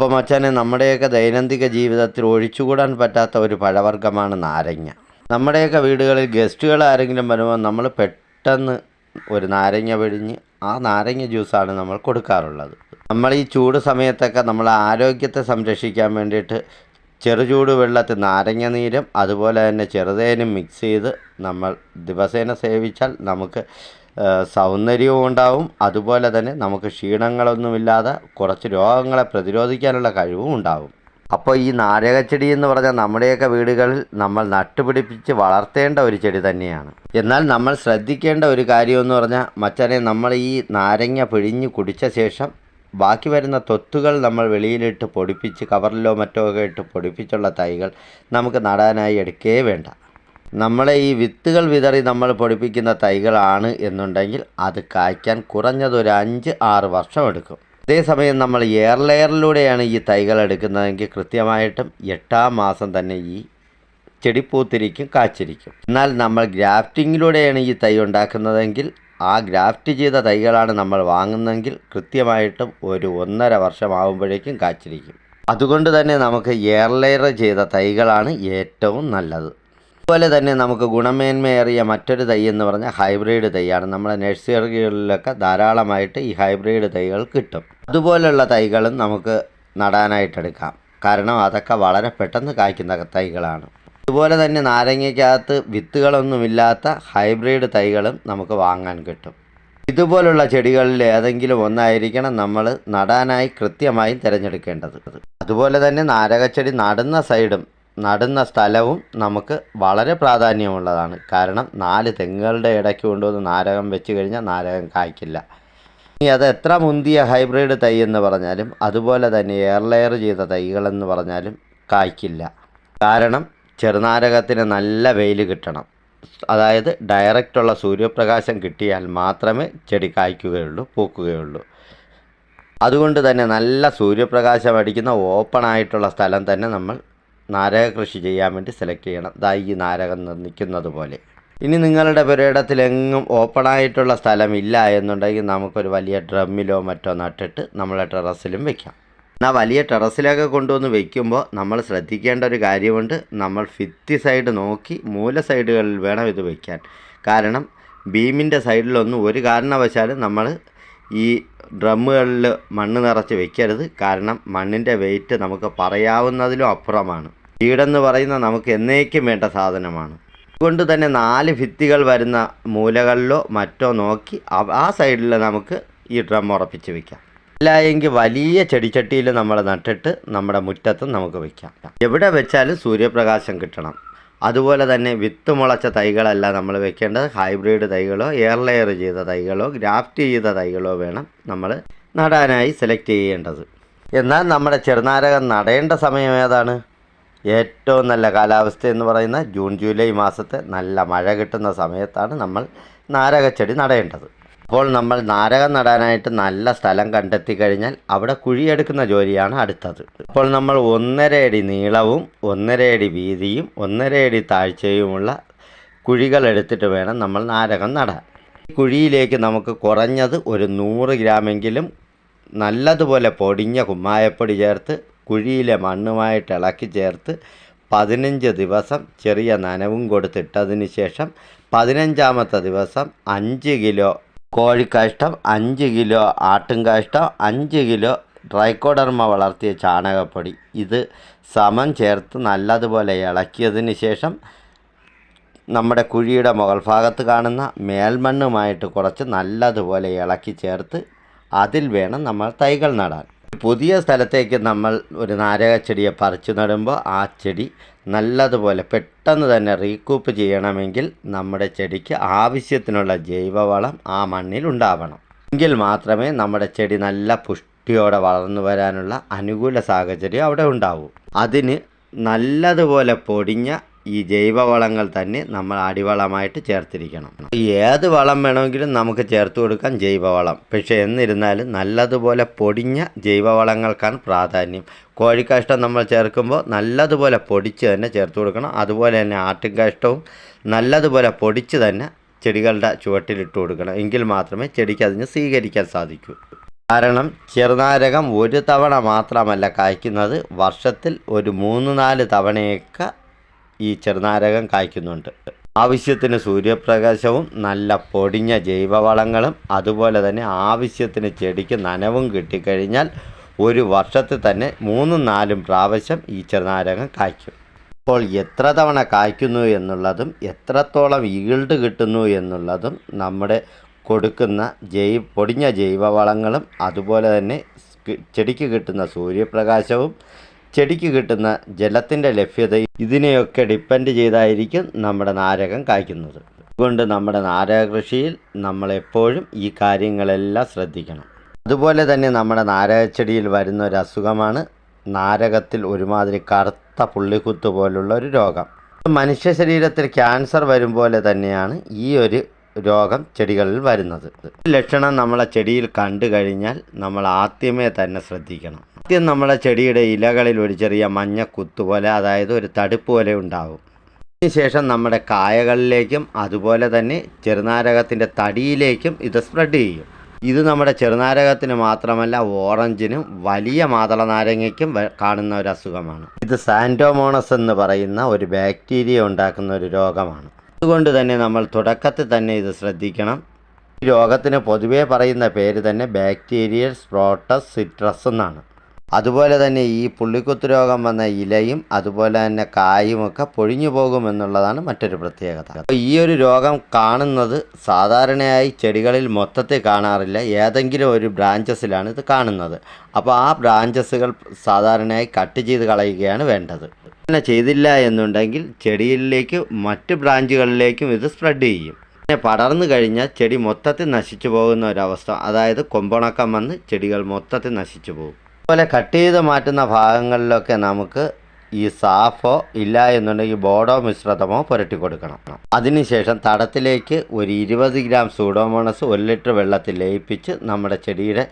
അപ്പോൾ മച്ചാനെ നമ്മുടെയൊക്കെ ദൈനംദിന ജീവിതത്തിൽ ഒഴിച്ചുകൂടാൻ പറ്റാത്ത ഒരു പഴവർഗമാണ് നാരങ്ങ. നമ്മുടെയൊക്കെ വീടുകളിൽ ഗസ്റ്റുകൾ ആരെങ്കിലും വരുമ്പോൾ നമ്മൾ പെട്ടെന്ന് ഒരു നാരങ്ങ പിഴിഞ്ഞ് ആ നാരങ്ങ ജ്യൂസാണ് നമ്മൾ കൊടുക്കാറുള്ളത്. നമ്മൾ ഈ ചൂട് സമയത്തൊക്കെ നമ്മളെ ആരോഗ്യത്തെ സംരക്ഷിക്കാൻ വേണ്ടിയിട്ട് ചെറുചൂട് വെള്ളത്തിൽ നാരങ്ങ നീരും അതുപോലെ തന്നെ ചെറുതേനും മിക്സ് ചെയ്ത് നമ്മൾ ദിവസേന സേവിച്ചാൽ നമുക്ക് സൗന്ദര്യവും ഉണ്ടാവും. അതുപോലെ തന്നെ നമുക്ക് ക്ഷീണങ്ങളൊന്നുമില്ലാതെ കുറച്ച് രോഗങ്ങളെ പ്രതിരോധിക്കാനുള്ള കഴിവും ഉണ്ടാവും. അപ്പോൾ ഈ നാരകച്ചെടി എന്ന് പറഞ്ഞാൽ നമ്മുടെയൊക്കെ വീടുകളിൽ നമ്മൾ നട്ടുപിടിപ്പിച്ച് വളർത്തേണ്ട ഒരു ചെടി തന്നെയാണ്. എന്നാൽ നമ്മൾ ശ്രദ്ധിക്കേണ്ട ഒരു കാര്യമെന്ന് പറഞ്ഞാൽ മച്ചനെ നമ്മൾ ഈ നാരങ്ങ പിഴിഞ്ഞ് കുടിച്ച ശേഷം ബാക്കി വരുന്ന തൊത്തുകൾ നമ്മൾ വെളിയിലിട്ട് പൊടിപ്പിച്ച് കവറിലോ മറ്റോ ഒക്കെ ഇട്ട് പൊടിപ്പിച്ചുള്ള തൈകൾ നമുക്ക് നടാനായി എടുക്കേ വേണ്ട. നമ്മളെ ഈ വിത്തുകൾ വിതറി നമ്മൾ പൊടിപ്പിക്കുന്ന തൈകളാണ് എന്നുണ്ടെങ്കിൽ അത് കായ്ക്കാൻ കുറഞ്ഞത് ഒരു അഞ്ച് ആറ് വർഷം എടുക്കും. അതേസമയം നമ്മൾ എയർ ലെയറിലൂടെയാണ് ഈ തൈകൾ എടുക്കുന്നതെങ്കിൽ കൃത്യമായിട്ടും എട്ടാം മാസം തന്നെ ഈ ചെടി പൂത്തിരിക്കും കാച്ചിരിക്കും. എന്നാൽ നമ്മൾ ഗ്രാഫ്റ്റിങ്ങിലൂടെയാണ് ഈ തൈ ഉണ്ടാക്കുന്നതെങ്കിൽ ആ ഗ്രാഫ്റ്റ് ചെയ്ത തൈകളാണ് നമ്മൾ വാങ്ങുന്നതെങ്കിൽ കൃത്യമായിട്ടും ഒരു ഒന്നര വർഷമാകുമ്പോഴേക്കും കാച്ചിരിക്കും. അതുകൊണ്ട് തന്നെ നമുക്ക് എയർ ലെയർ ചെയ്ത തൈകളാണ് ഏറ്റവും നല്ലത്. അതുപോലെ തന്നെ നമുക്ക് ഗുണമേന്മയേറിയ മറ്റൊരു തൈ എന്ന് പറഞ്ഞാൽ ഹൈബ്രിഡ് തൈയാണ്. നമ്മുടെ നഴ്സറികളിലൊക്കെ ധാരാളമായിട്ട് ഈ ഹൈബ്രിഡ് തൈകൾ കിട്ടും. അതുപോലെയുള്ള തൈകളും നമുക്ക് നടാനായിട്ടെടുക്കാം കാരണം അതൊക്കെ വളരെ പെട്ടെന്ന് കായ്ക്കുന്ന തൈകളാണ്. അതുപോലെ തന്നെ നാരങ്ങയ്ക്കകത്ത് വിത്തുകളൊന്നുമില്ലാത്ത ഹൈബ്രിഡ് തൈകളും നമുക്ക് വാങ്ങാൻ കിട്ടും. ഇതുപോലുള്ള ചെടികളിൽ ഏതെങ്കിലും ഒന്നായിരിക്കണം നമ്മൾ നടാനായി കൃത്യമായും തിരഞ്ഞെടുക്കേണ്ടത്. അതുപോലെ തന്നെ നാരകച്ചെടി നടുന്ന സൈഡും നടുന്ന സ്ഥലവും നമുക്ക് വളരെ പ്രാധാന്യമുള്ളതാണ്. കാരണം നാല് തെങ്ങുകളുടെ ഇടയ്ക്ക് കൊണ്ടുവന്ന് നാരകം വെച്ച് കഴിഞ്ഞാൽ നാരകം കായ്ക്കില്ല. ഇനി അത് എത്ര മുന്തിയ ഹൈബ്രിഡ് തൈ എന്ന് പറഞ്ഞാലും അതുപോലെ തന്നെ എയർ ലെയർ ചെയ്ത തൈകളെന്ന് പറഞ്ഞാലും കായ്ക്കില്ല. കാരണം ചെറുനാരകത്തിന് നല്ല വെയിൽ കിട്ടണം. അതായത് ഡയറക്റ്റുള്ള സൂര്യപ്രകാശം കിട്ടിയാൽ മാത്രമേ ചെടി കായ്ക്കുകയുള്ളൂ പൂക്കുകയുള്ളൂ. അതുകൊണ്ട് തന്നെ നല്ല സൂര്യപ്രകാശം അടിക്കുന്ന ഓപ്പൺ ആയിട്ടുള്ള സ്ഥലം തന്നെ നമ്മൾ നാരക കൃഷി ചെയ്യാൻ വേണ്ടി സെലക്ട് ചെയ്യണം. ദാ ഈ നാരകം നിൽക്കുന്നത് പോലെ. ഇനി നിങ്ങളുടെ പുരയിടത്തിലെങ്ങും ഓപ്പൺ ആയിട്ടുള്ള ഇല്ല എന്നുണ്ടെങ്കിൽ നമുക്കൊരു വലിയ ഡ്രമ്മിലോ മറ്റോ നട്ടിട്ട് നമ്മളെ ടെറസിലും വെക്കാം. എന്നാൽ വലിയ ടെറസിലൊക്കെ കൊണ്ടുവന്ന് വെക്കുമ്പോൾ നമ്മൾ ശ്രദ്ധിക്കേണ്ട ഒരു കാര്യമുണ്ട്. നമ്മൾ ഫിത്തി സൈഡ് നോക്കി മൂല സൈഡുകളിൽ വേണം ഇത് വയ്ക്കാൻ കാരണം ബീമിന്റെ സൈഡിലൊന്നും ഒരു കാരണവശാലും നമ്മൾ ഈ ഡ്രമ്മുകളിൽ മണ്ണ് നിറച്ച് വെക്കരുത്. കാരണം മണ്ണിന്റെ വെയിറ്റ് നമുക്ക് പറയാവുന്നതിലും അപ്പുറമാണ്. വീടെന്ന് പറയുന്ന നമുക്ക് എന്നേക്കും വേണ്ട സാധനമാണ്. അതുകൊണ്ട് തന്നെ നാല് ഭിത്തികൾ വരുന്ന മൂലകളിലോ മറ്റോ നോക്കി ആ സൈഡിൽ നമുക്ക് ഈ ഡ്രം ഉറപ്പിച്ച് വെക്കാം. അല്ല എങ്കിൽ വലിയ ചെടിച്ചട്ടിയിൽ നമ്മൾ നട്ടിട്ട് നമ്മുടെ മുറ്റത്തും നമുക്ക് വെക്കാം. എവിടെ വെച്ചാലും സൂര്യപ്രകാശം കിട്ടണം. അതുപോലെ തന്നെ വിത്ത് മുളച്ച തൈകളല്ല നമ്മൾ വെക്കേണ്ടത്. ഹൈബ്രിഡ് തൈകളോ എയർ ലെയർ ചെയ്ത തൈകളോ ഗ്രാഫ്റ്റ് ചെയ്ത തൈകളോ വേണം നമ്മൾ നടാനായി സെലക്ട് ചെയ്യേണ്ടത്. എന്നാൽ നമ്മുടെ ചെറുനാരകം നടേണ്ട സമയം ഏതാണ്? ഏറ്റവും നല്ല കാലാവസ്ഥ എന്ന് പറയുന്ന ജൂൺ ജൂലൈ മാസത്തെ നല്ല മഴ കിട്ടുന്ന സമയത്താണ് നമ്മൾ നാരകച്ചെടി നടേണ്ടത്. അപ്പോൾ നമ്മൾ നാരകം നടാനായിട്ട് നല്ല സ്ഥലം കണ്ടെത്തി കഴിഞ്ഞാൽ അവിടെ കുഴിയെടുക്കുന്ന ജോലിയാണ് അടുത്തത്. അപ്പോൾ നമ്മൾ ഒന്നര അടി നീളവും ഒന്നര അടി വീതിയും ഒന്നര അടി താഴ്ചയുമുള്ള കുഴികൾ എടുത്തിട്ട് വേണം നമ്മൾ നാരകം നടാൻ. ഈ കുഴിയിലേക്ക് നമുക്ക് കുറഞ്ഞത് ഒരു നൂറ് ഗ്രാമെങ്കിലും നല്ലതുപോലെ പൊടിഞ്ഞ കുമ്മായപ്പൊടി ചേർത്ത് കുഴിയിലെ മണ്ണുമായിട്ട് ഇളക്കി ചേർത്ത് പതിനഞ്ച് ദിവസം ചെറിയ നനവും കൊടുത്തിട്ടതിന് ശേഷം പതിനഞ്ചാമത്തെ ദിവസം അഞ്ച് കിലോ കോഴിക്കാഷ്ടം അഞ്ച് കിലോ ആട്ടുംകാഷ്ടം അഞ്ച് കിലോ ട്രൈക്കോഡർമ വളർത്തിയ ചാണകപ്പൊടി. ഇത് സമം ചേർത്ത് നല്ലതുപോലെ ഇളക്കിയതിന് ശേഷം നമ്മുടെ കുഴിയുടെ മുകൾ ഭാഗത്ത് കാണുന്ന മേൽമണ്ണുമായിട്ട് കുറച്ച് നല്ലതുപോലെ ഇളക്കി ചേർത്ത് അതിൽ വേണം നമ്മൾ തൈകൾ നടാൻ. പുതിയ സ്ഥലത്തേക്ക് നമ്മൾ ഒരു നാരകച്ചെടിയെ പറിച്ചു നടുമ്പോൾ ആ ചെടി നല്ലതുപോലെ പെട്ടെന്ന് തന്നെ റീകൂപ്പ് ചെയ്യണമെങ്കിൽ നമ്മുടെ ചെടിക്ക് ആവശ്യത്തിനുള്ള ജൈവവളം ആ മണ്ണിൽ ഉണ്ടാവണം. എങ്കിൽ മാത്രമേ നമ്മുടെ ചെടി നല്ല പുഷ്ടിയോടെ വളർന്നു വരാനുള്ള അനുകൂല സാഹചര്യം അവിടെ ഉണ്ടാവൂ. അതിന് നല്ലതുപോലെ പൊടിഞ്ഞ ഈ ജൈവവളങ്ങൾ തന്നെ നമ്മൾ അടിവളമായിട്ട് ചേർത്തിരിക്കണം. ഏത് വളം വേണമെങ്കിലും നമുക്ക് ചേർത്ത് കൊടുക്കാം ജൈവവളം. പക്ഷേ എന്നിരുന്നാലും നല്ലതുപോലെ പൊടിഞ്ഞ ജൈവവളങ്ങൾക്കാണ് പ്രാധാന്യം. കോഴിക്കാഷ്ടം നമ്മൾ ചേർക്കുമ്പോൾ നല്ലതുപോലെ പൊടിച്ച് തന്നെ ചേർത്ത് കൊടുക്കണം. അതുപോലെ തന്നെ ആട്ടുംകാഷ്ടവും നല്ലതുപോലെ പൊടിച്ച് തന്നെ ചെടികളുടെ ചുവട്ടിലിട്ട് കൊടുക്കണം. എങ്കിൽ മാത്രമേ ചെടിക്ക് അതിന് സ്വീകരിക്കാൻ സാധിക്കൂ. കാരണം ചെറുനാരകം ഒരു തവണ മാത്രമല്ല കായ്ക്കുന്നത്. വർഷത്തിൽ ഒരു മൂന്ന് നാല് തവണയൊക്കെ ഈ ചെറുനാരകം കായ്ക്കുന്നുണ്ട്. ആവശ്യത്തിന് സൂര്യപ്രകാശവും നല്ല പൊടിഞ്ഞ ജൈവവളങ്ങളും അതുപോലെ തന്നെ ആവശ്യത്തിന് ചെടിക്ക് നനവും കിട്ടിക്കഴിഞ്ഞാൽ ഒരു വർഷത്തിൽ തന്നെ മൂന്നും നാലും പ്രാവശ്യം ഈ ചെറുനാരകം കായ്ക്കും. അപ്പോൾ എത്ര തവണ കായ്ക്കുന്നു എന്നുള്ളതും എത്രത്തോളം ഈൾഡ് കിട്ടുന്നു എന്നുള്ളതും നമ്മുടെ കൊടുക്കുന്ന ജൈ പൊടിഞ്ഞ ജൈവവളങ്ങളും അതുപോലെ തന്നെ ചെടിക്ക് കിട്ടുന്ന സൂര്യപ്രകാശവും ചെടിക്ക് കിട്ടുന്ന ജലത്തിന്റെ ലഭ്യത ഇതിനെയൊക്കെ ഡിപ്പെൻഡ് ചെയ്തായിരിക്കും നമ്മുടെ നാരകം കായ്ക്കുന്നത്. അതുകൊണ്ട് നമ്മുടെ നാരക കൃഷിയിൽ നമ്മളെപ്പോഴും ഈ കാര്യങ്ങളെല്ലാം ശ്രദ്ധിക്കണം. അതുപോലെ തന്നെ നമ്മുടെ നാരകച്ചെടിയിൽ വരുന്ന ഒരു അസുഖമാണ് നാരകത്തിൽ ഒരുമാതിരി കറുത്ത പുള്ളിക്കുത്ത് പോലുള്ള ഒരു രോഗം. മനുഷ്യ ശരീരത്തിൽ ക്യാൻസർ വരും പോലെ തന്നെയാണ് ഈ ഒരു രോഗം ചെടികളിൽ വരുന്നത്. ലക്ഷണം നമ്മളെ ചെടിയിൽ കണ്ടു കഴിഞ്ഞാൽ നമ്മൾ ആദ്യമേ തന്നെ ശ്രദ്ധിക്കണം. ആദ്യം നമ്മളെ ചെടിയുടെ ഇലകളിൽ ഒരു ചെറിയ മഞ്ഞ കുത്തുപോലെ അതായത് ഒരു തടുപ്പ് പോലെ ഉണ്ടാവും. അതിനുശേഷം നമ്മുടെ കായകളിലേക്കും അതുപോലെ തന്നെ ചെറുനാരകത്തിന്റെ തടിയിലേക്കും ഇത് സ്പ്രെഡ് ചെയ്യും. ഇത് നമ്മുടെ ചെറുനാരകത്തിന് മാത്രമല്ല ഓറഞ്ചിനും വലിയ മാതള നാരങ്ങയ്ക്കും കാണുന്ന ഒരു അസുഖമാണ്. ഇത് സാൻഡോമോണസ് എന്ന് പറയുന്ന ഒരു ബാക്ടീരിയ ഉണ്ടാക്കുന്ന ഒരു രോഗമാണ്. അതുകൊണ്ട് തന്നെ നമ്മൾ തുടക്കത്തിൽ തന്നെ ഇത് ശ്രദ്ധിക്കണം. ഈ രോഗത്തിന് പൊതുവേ പറയുന്ന പേര് തന്നെ ബാക്ടീരിയൽ സ്പ്രോട്ടസ് സിട്രസ് എന്നാണ്. അതുപോലെ തന്നെ ഈ പുള്ളിക്കുത്ത് രോഗം വന്ന ഇലയും അതുപോലെ തന്നെ കായുമൊക്കെ പൊഴിഞ്ഞു പോകുമെന്നുള്ളതാണ് മറ്റൊരു പ്രത്യേകത. അപ്പോൾ ഈ ഒരു രോഗം കാണുന്നത് സാധാരണയായി ചെടികളിൽ മൊത്തത്തിൽ കാണാറില്ല. ഏതെങ്കിലും ഒരു ബ്രാഞ്ചസിലാണ് ഇത് കാണുന്നത്. അപ്പോൾ ആ ബ്രാഞ്ചസുകൾ സാധാരണയായി കട്ട് ചെയ്ത് കളയുകയാണ് വേണ്ടത്. അങ്ങനെ ചെയ്തില്ല എന്നുണ്ടെങ്കിൽ ചെടിയിലേക്ക് മറ്റ് ബ്രാഞ്ചുകളിലേക്കും ഇത് സ്പ്രെഡ് ചെയ്യും. പിന്നെ പടർന്നു കഴിഞ്ഞാൽ ചെടി മൊത്തത്തിൽ നശിച്ചു പോകുന്ന ഒരവസ്ഥ. അതായത് കൊമ്പുണക്കം വന്ന് ചെടികൾ മൊത്തത്തിൽ നശിച്ചു പോകും. അതുപോലെ കട്ട് ചെയ്ത് മാറ്റുന്ന ഭാഗങ്ങളിലൊക്കെ നമുക്ക് ഈ സാഫോ ഇല്ല എന്നുണ്ടെങ്കിൽ ബോഡോ മിശ്രിതമോ പുരട്ടി കൊടുക്കണം. അതിനുശേഷം തടത്തിലേക്ക് ഒരു ഇരുപത് ഗ്രാം സൂഡോമോണസ് ഒരു ലിറ്റർ വെള്ളത്തിൽ ലയിപ്പിച്ച് നമ്മുടെ ചെടിയുടെ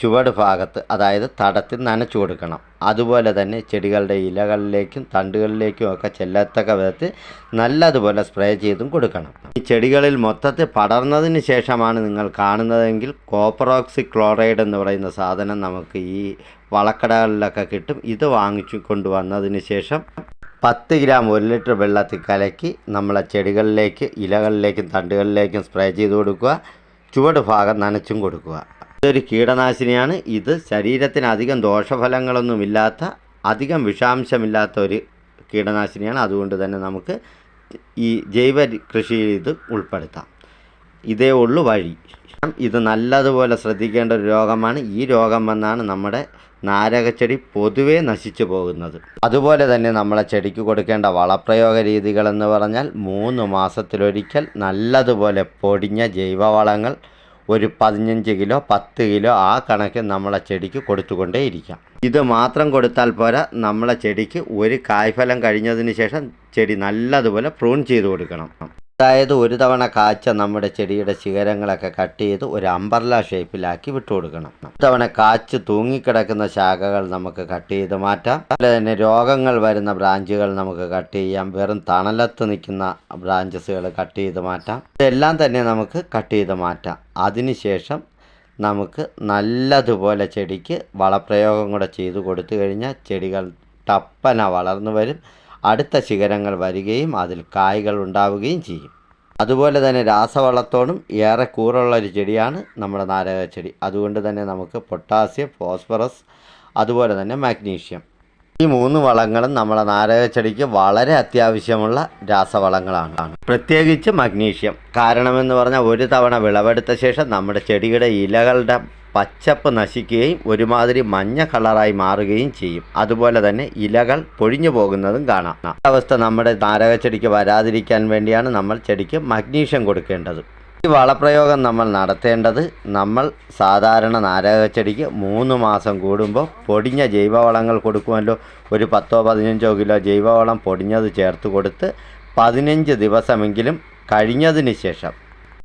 ചുവട് ഭാഗത്ത് അതായത് തടത്തിൽ നനച്ചു കൊടുക്കണം. അതുപോലെ തന്നെ ചെടികളുടെ ഇലകളിലേക്കും തണ്ടുകളിലേക്കും ഒക്കെ ചെല്ലത്തക്ക വിധത്തിൽ നല്ലതുപോലെ സ്പ്രേ ചെയ്തും കൊടുക്കണം. ഈ ചെടികളിൽ മൊത്തത്തിൽ പടർന്നതിന് ശേഷമാണ് നിങ്ങൾ കാണുന്നതെങ്കിൽ കോപ്പറോക്സി ക്ലോറൈഡ് എന്ന് പറയുന്ന സാധനം നമുക്ക് ഈ വളക്കടകളിലൊക്കെ കിട്ടും. ഇത് വാങ്ങിച്ചു കൊണ്ടുവന്നതിന് ശേഷം പത്ത് ഗ്രാം ഒരു ലിറ്റർ വെള്ളത്തിൽ കലക്കി നമ്മളെ ചെടികളിലേക്ക് ഇലകളിലേക്കും തണ്ടുകളിലേക്കും സ്പ്രേ ചെയ്ത് കൊടുക്കുക. ചുവട് ഭാഗം നനച്ചും കൊടുക്കുക. ഇതൊരു കീടനാശിനിയാണ് ഇത്. ശരീരത്തിന് അധികം ദോഷഫലങ്ങളൊന്നുമില്ലാത്ത അധികം വിഷാംശമില്ലാത്ത ഒരു കീടനാശിനിയാണ്. അതുകൊണ്ട് തന്നെ നമുക്ക് ഈ ജൈവ കൃഷിയിൽ ഇത് ഉൾപ്പെടുത്താം. ഇതേ ഉള്ളു വഴി. ഇത് നല്ലതുപോലെ ശ്രദ്ധിക്കേണ്ട ഒരു രോഗമാണ് ഈ രോഗം വന്നാണ് നമ്മുടെ നാരകച്ചെടി പൊതുവേ നശിച്ചു പോകുന്നത്. അതുപോലെ തന്നെ നമ്മളെ ചെടിക്ക് കൊടുക്കേണ്ട വളപ്രയോഗ രീതികളെന്ന് പറഞ്ഞാൽ മൂന്ന് മാസത്തിലൊരിക്കൽ നല്ലതുപോലെ പൊടിഞ്ഞ ജൈവവളങ്ങൾ ഒരു പതിനഞ്ച് കിലോ പത്ത് കിലോ ആ കണക്ക് നമ്മളെ ചെടിക്ക് കൊടുത്തുകൊണ്ടേ ഇരിക്കാം ഇത് മാത്രം കൊടുത്താൽ പോരാ നമ്മളെ ചെടിക്ക് ഒരു കായ്ഫലം കഴിഞ്ഞതിന് ശേഷം ചെടി നല്ലതുപോലെ പ്രൂൺ ചെയ്ത് കൊടുക്കണം. അതായത് ഒരു തവണ കാച്ച നമ്മുടെ ചെടിയുടെ ശിഖരങ്ങളൊക്കെ കട്ട് ചെയ്ത് ഒരു അമ്പർല ഷേപ്പിലാക്കി വിട്ടു കൊടുക്കണം ഒരു തവണ കാച്ച് തൂങ്ങിക്കിടക്കുന്ന ശാഖകൾ നമുക്ക് കട്ട് ചെയ്ത് മാറ്റാം. അതുപോലെ തന്നെ രോഗങ്ങൾ വരുന്ന ബ്രാഞ്ചുകൾ നമുക്ക് കട്ട് ചെയ്യാം. വെറും തണലത്ത് നിൽക്കുന്ന ബ്രാഞ്ചസുകൾ കട്ട് ചെയ്ത് മാറ്റാം. ഇതെല്ലാം തന്നെ നമുക്ക് കട്ട് ചെയ്ത് മാറ്റാം. അതിനുശേഷം നമുക്ക് നല്ലതുപോലെ ചെടിക്ക് വളപ്രയോഗം കൂടെ ചെയ്തു കൊടുത്തു കഴിഞ്ഞാൽ ചെടികൾ ടപ്പന വളർന്നു വരും. അടുത്ത ശിഖരങ്ങൾ വരികയും അതിൽ കായ്കൾ ഉണ്ടാവുകയും ചെയ്യും. അതുപോലെ തന്നെ രാസവളത്തോടും ഏറെ കൂറുള്ള ഒരു ചെടിയാണ് നമ്മുടെ നാരക ചെടി. അതുകൊണ്ട് തന്നെ നമുക്ക് പൊട്ടാസ്യം ഫോസ്ഫറസ് അതുപോലെ തന്നെ മാഗ്നീഷ്യം. ഈ മൂന്ന് വളങ്ങളും നമ്മുടെ നാരക ചെടിക്ക് വളരെ അത്യാവശ്യമുള്ള രാസവളങ്ങളാണ്. പ്രത്യേകിച്ച് മഗ്നീഷ്യം. കാരണമെന്ന് പറഞ്ഞാൽ ഒരു തവണ വിളവെടുത്ത ശേഷം നമ്മുടെ ചെടിയുടെ ഇലകളുടെ പച്ചപ്പ് നശിക്കുകയും ഒരുമാതിരി മഞ്ഞ കളറായി മാറുകയും ചെയ്യും. അതുപോലെ തന്നെ ഇലകൾ പൊഴിഞ്ഞു പോകുന്നതും കാണാം. അവസ്ഥ നമ്മുടെ നാരക ചെടിക്ക് വരാതിരിക്കാൻ വേണ്ടിയാണ് നമ്മൾ ചെടിക്ക് മഗ്നീഷ്യം കൊടുക്കേണ്ടത്. ഈ വളപ്രയോഗം നമ്മൾ നടത്തേണ്ടത് നമ്മൾ സാധാരണ നാരക ചെടിക്ക് മൂന്ന് മാസം കൂടുമ്പോൾ പൊടിഞ്ഞ ജൈവവളങ്ങൾ കൊടുക്കുമല്ലോ. ഒരു പത്തോ പതിനഞ്ചോ കിലോ ജൈവവളം പൊടിഞ്ഞത് ചേർത്ത് കൊടുത്ത് പതിനഞ്ച് ദിവസമെങ്കിലും കഴിഞ്ഞതിന് ശേഷം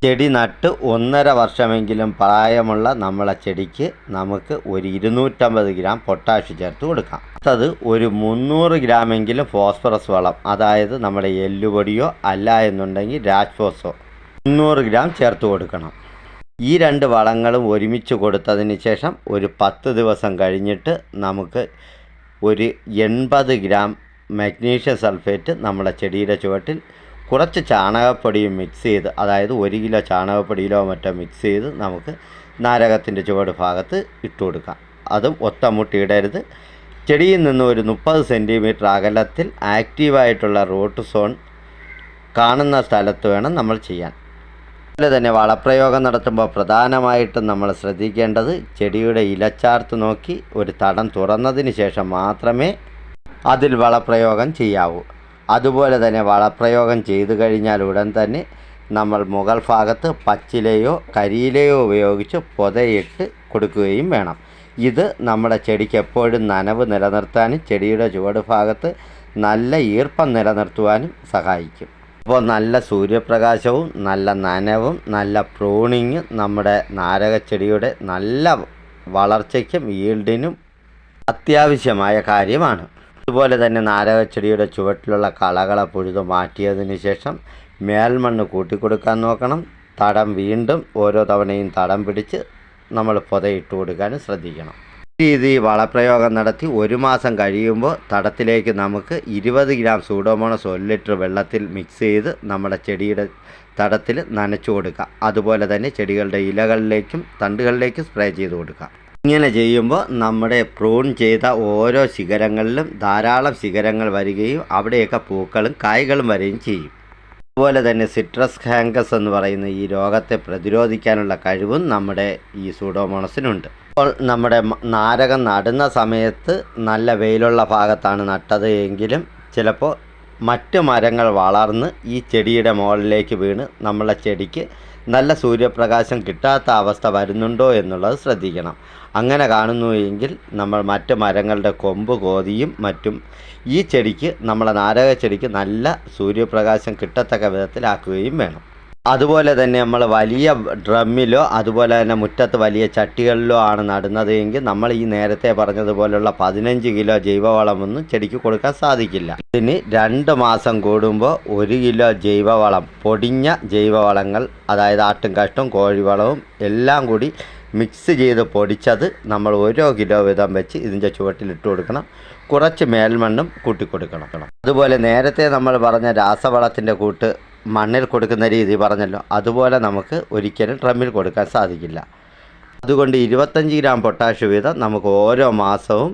ചെടി നട്ട് ഒന്നര വർഷമെങ്കിലും പ്രായമുള്ള നമ്മളെ ചെടിക്ക് നമുക്ക് ഒരു ഇരുന്നൂറ്റമ്പത് ഗ്രാം പൊട്ടാഷ് ചേർത്ത് കൊടുക്കാം. അടുത്തത് ഒരു മുന്നൂറ് ഗ്രാമെങ്കിലും ഫോസ്ഫറസ് വളം അതായത് നമ്മുടെ എല്ലുപൊടിയോ അല്ല എന്നുണ്ടെങ്കിൽ രാജ്ഫോസോ മുന്നൂറ് ഗ്രാം ചേർത്ത് കൊടുക്കണം. ഈ രണ്ട് വളങ്ങളും ഒരുമിച്ച് കൊടുത്തതിന് ശേഷം ഒരു പത്ത് ദിവസം കഴിഞ്ഞിട്ട് നമുക്ക് ഒരു എൺപത് ഗ്രാം മഗ്നീഷ്യം സൾഫേറ്റ് നമ്മുടെ ചെടിയുടെ ചുവട്ടിൽ കുറച്ച് ചാണകപ്പൊടിയും മിക്സ് ചെയ്ത് അതായത് ഒരു കിലോ ചാണകപ്പൊടിയിലോ മറ്റോ മിക്സ് ചെയ്ത് നമുക്ക് നാരകത്തിന്റെ ചുവട് ഭാഗത്ത് ഇട്ട് കൊടുക്കാം. അതും ഒത്തമുട്ടിയിടരുത് ചെടിയിൽ നിന്ന് ഒരു മുപ്പത് സെന്റിമീറ്റർ അകലത്തിൽ ആക്റ്റീവായിട്ടുള്ള റൂട്ട് സോൺ കാണുന്ന സ്ഥലത്ത് വേണം നമ്മൾ ചെയ്യാൻ. അതുപോലെ തന്നെ വളപ്രയോഗം നടത്തുമ്പോൾ പ്രധാനമായിട്ടും നമ്മൾ ശ്രദ്ധിക്കേണ്ടത് ചെടിയുടെ ഇലച്ചാർത്ത് നോക്കി ഒരു തടം തുറന്നതിന് ശേഷം മാത്രമേ അതിൽ വളപ്രയോഗം ചെയ്യാവൂ. അതുപോലെ തന്നെ വളപ്രയോഗം ചെയ്തു കഴിഞ്ഞാൽ ഉടൻ തന്നെ നമ്മൾ മുകൾ ഭാഗത്ത് പച്ചിലയോ കരിയിലയോ ഉപയോഗിച്ച് പൊതയിട്ട് കൊടുക്കുകയും വേണം. ഇത് നമ്മുടെ ചെടിക്ക് എപ്പോഴും നനവ് നിലനിർത്താനും ചെടിയുടെ ചുവട് ഭാഗത്ത് നല്ല ഈർപ്പം നിലനിർത്തുവാനും സഹായിക്കും. അപ്പോൾ നല്ല സൂര്യപ്രകാശവും നല്ല നനവും നല്ല പ്രൂണിങ്ങും നമ്മുടെ നാരകച്ചെടിയുടെ നല്ല വളർച്ചയ്ക്കും ഈൽഡിനും അത്യാവശ്യമായ കാര്യമാണ്. അതുപോലെ തന്നെ നാരകച്ചെടിയുടെ ചുവട്ടിലുള്ള കളകളെ പുഴുത് മാറ്റിയതിന് ശേഷം മേൽമണ്ണ് കൂട്ടിക്കൊടുക്കാൻ നോക്കണം. തടം വീണ്ടും ഓരോ തവണയും തടം പിടിച്ച് നമ്മൾ പുതയിട്ട് കൊടുക്കാനും ശ്രദ്ധിക്കണം. ഈ രീതി വളപ്രയോഗം നടത്തി ഒരു മാസം കഴിയുമ്പോൾ തടത്തിലേക്ക് നമുക്ക് ഇരുപത് ഗ്രാം സൂഡോമോണസ് ഒരു ലിറ്റർ വെള്ളത്തിൽ മിക്സ് ചെയ്ത് നമ്മുടെ ചെടിയുടെ തടത്തിൽ നനച്ചു കൊടുക്കാം. അതുപോലെ തന്നെ ചെടികളുടെ ഇലകളിലേക്കും തണ്ടുകളിലേക്കും സ്പ്രേ ചെയ്ത് കൊടുക്കാം. ഇങ്ങനെ ചെയ്യുമ്പോൾ നമ്മുടെ പ്രൂൺ ചെയ്ത ഓരോ ശിഖരങ്ങളിലും ധാരാളം ശിഖരങ്ങൾ വരികയും അവിടെയൊക്കെ പൂക്കളും കായ്കളും വരികയും ചെയ്യും. അതുപോലെ തന്നെ സിട്രസ് ഹാങ്കസ് എന്ന് പറയുന്ന ഈ രോഗത്തെ പ്രതിരോധിക്കാനുള്ള കഴിവും നമ്മുടെ ഈ സൂഡോമോണസിനുണ്ട് അപ്പോൾ നമ്മുടെ നാരകം നടുന്ന സമയത്ത് നല്ല വെയിലുള്ള ഭാഗത്താണ് നട്ടത് എങ്കിലും ചിലപ്പോൾ മറ്റ് മരങ്ങൾ വളർന്ന് ഈ ചെടിയുടെ മുകളിലേക്ക് വീണ് നമ്മളെ ചെടിക്ക് നല്ല സൂര്യപ്രകാശം കിട്ടാത്ത അവസ്ഥ വരുന്നുണ്ടോ എന്നുള്ളത് ശ്രദ്ധിക്കണം. അങ്ങനെ കാണുന്നു എങ്കിൽ നമ്മൾ മറ്റ് മരങ്ങളുടെ കൊമ്പ് കോതിയും മറ്റും ഈ ചെടിക്ക് നമ്മളെ നാരക ചെടിക്ക് നല്ല സൂര്യപ്രകാശം കിട്ടത്തക്ക വിധത്തിലാക്കുകയും വേണം. അതുപോലെ തന്നെ നമ്മൾ വലിയ ഡ്രമ്മിലോ അതുപോലെ തന്നെ മുറ്റത്ത് വലിയ ചട്ടികളിലോ ആണ് നടുന്നത് എങ്കിൽ നമ്മൾ ഈ നേരത്തെ പറഞ്ഞതുപോലുള്ള പതിനഞ്ച് കിലോ ജൈവവളമൊന്നും ചെടിക്ക് കൊടുക്കാൻ സാധിക്കില്ല. ഇതിന് രണ്ട് മാസം കൂടുമ്പോൾ ഒരു കിലോ ജൈവവളം പൊടിഞ്ഞ ജൈവവളങ്ങൾ അതായത് ആട്ടും കഷ്ടവും കോഴിവളവും എല്ലാം കൂടി മിക്സ് ചെയ്ത് പൊടിച്ചത് നമ്മൾ ഓരോ കിലോ വീതം വെച്ച് ഇതിന്റെ ചുവട്ടിലിട്ട് കൊടുക്കണം. കുറച്ച് മേൽമണ്ണും കൂട്ടിക്കൊടുക്കണം അതുപോലെ നേരത്തെ നമ്മൾ പറഞ്ഞ രാസവളത്തിന്റെ കൂട്ട് മണ്ണിൽ കൊടുക്കുന്ന രീതി പറഞ്ഞല്ലോ. അതുപോലെ നമുക്ക് ഒരിക്കലും ഡ്രമ്മിൽ കൊടുക്കാൻ സാധിക്കില്ല. അതുകൊണ്ട് ഇരുപത്തഞ്ച് ഗ്രാം പൊട്ടാഷ് വീതം നമുക്ക് ഓരോ മാസവും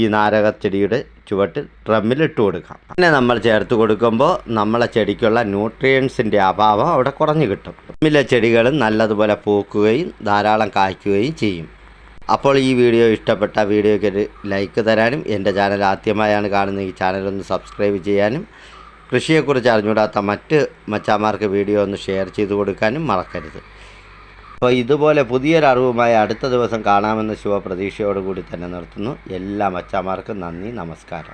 ഈ നാരകച്ചെടിയുടെ ചുവട്ടിൽ ഡ്രമ്മിൽ ഇട്ട് കൊടുക്കാം. പിന്നെ നമ്മൾ ചേർത്ത് കൊടുക്കുമ്പോൾ നമ്മളെ ചെടിക്കുള്ള ന്യൂട്രിയൻസിന്റെ അഭാവം അവിടെ കുറഞ്ഞു കിട്ടും. ഡ്രമ്മിലെ ചെടികൾ നല്ലതുപോലെ പൂക്കുകയും ധാരാളം കായ്ക്കുകയും ചെയ്യും. അപ്പോൾ ഈ വീഡിയോ ഇഷ്ടപ്പെട്ട വീഡിയോയ്ക്ക് ഒരു ലൈക്ക് തരാനും എന്റെ ചാനൽ ആദ്യമായാണ് കാണുന്ന ഈ ചാനലൊന്ന് സബ്സ്ക്രൈബ് ചെയ്യാനും കൃഷിയെക്കുറിച്ച് അറിഞ്ഞുകൂടാത്ത മറ്റ് മച്ചാമാർക്ക് വീഡിയോ ഒന്ന് ഷെയർ ചെയ്ത് കൊടുക്കാനും മറക്കരുത്. അപ്പോൾ ഇതുപോലെ പുതിയൊരറിവുമായി അടുത്ത ദിവസം കാണാമെന്ന ശുഭപ്രതീക്ഷയോടുകൂടി തന്നെ നിർത്തുന്നു. എല്ലാ മച്ചാമാർക്കും നന്ദി നമസ്കാരം.